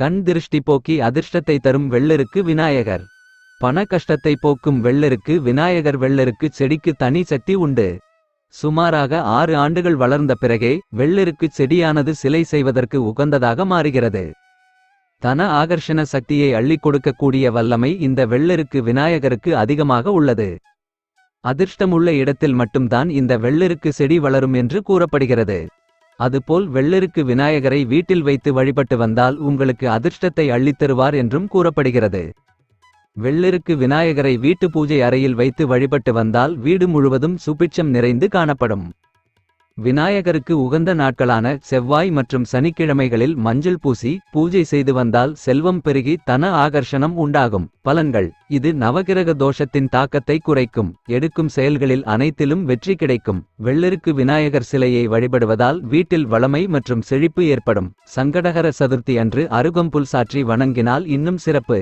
கண் திருஷ்டி போக்கி அதிர்ஷ்டத்தை தரும் வெள்ளருக்கு விநாயகர். பண கஷ்டத்தை போக்கும் வெள்ளருக்கு விநாயகர் வெள்ளருக்கு செடிக்கு தனி சக்தி உண்டு. சுமாராக ஆறு ஆண்டுகள் வளர்ந்த பிறகே வெள்ளருக்கு செடியானது சிலை செய்வதற்கு உகந்ததாக மாறுகிறது. தன ஆகர்ஷண சக்தியை அள்ளிக் கொடுக்கக்கூடிய வல்லமை இந்த வெள்ளருக்கு விநாயகருக்கு அதிகமாக உள்ளது. அதிர்ஷ்டமுள்ள இடத்தில் மட்டும்தான் இந்த வெள்ளருக்கு செடி வளரும் என்று கூறப்படுகிறது. அதுபோல் வெள்ளருக்கு விநாயகரை வீட்டில் வைத்து வழிபட்டு வந்தால் உங்களுக்கு அதிர்ஷ்டத்தை அள்ளித் தருவார் என்றும் கூறப்படுகிறது. வெள்ளருக்கு விநாயகரை வீட்டு பூஜை அறையில் வைத்து வழிபட்டு வந்தால் வீடு முழுவதும் சுபிட்சம் நிறைந்து காணப்படும். விநாயகருக்கு உகந்த நாட்களான செவ்வாய் மற்றும் சனிக்கிழமைகளில் மஞ்சள் பூசி பூஜை செய்து வந்தால் செல்வம் பெருகி தன ஆகர்ஷணம் உண்டாகும். பலன்கள். இது நவகிரக தோஷத்தின் தாக்கத்தை குறைக்கும். எடுக்கும் செயல்களில் அனைத்திலும் வெற்றி கிடைக்கும். வெள்ளருக்கு விநாயகர் சிலையை வழிபடுவதால் வீட்டில் வளமை மற்றும் செழிப்பு ஏற்படும். சங்கடகர சதுர்த்தி அன்று அருகம்புல் சாற்றி வணங்கினால் இன்னும் சிறப்பு.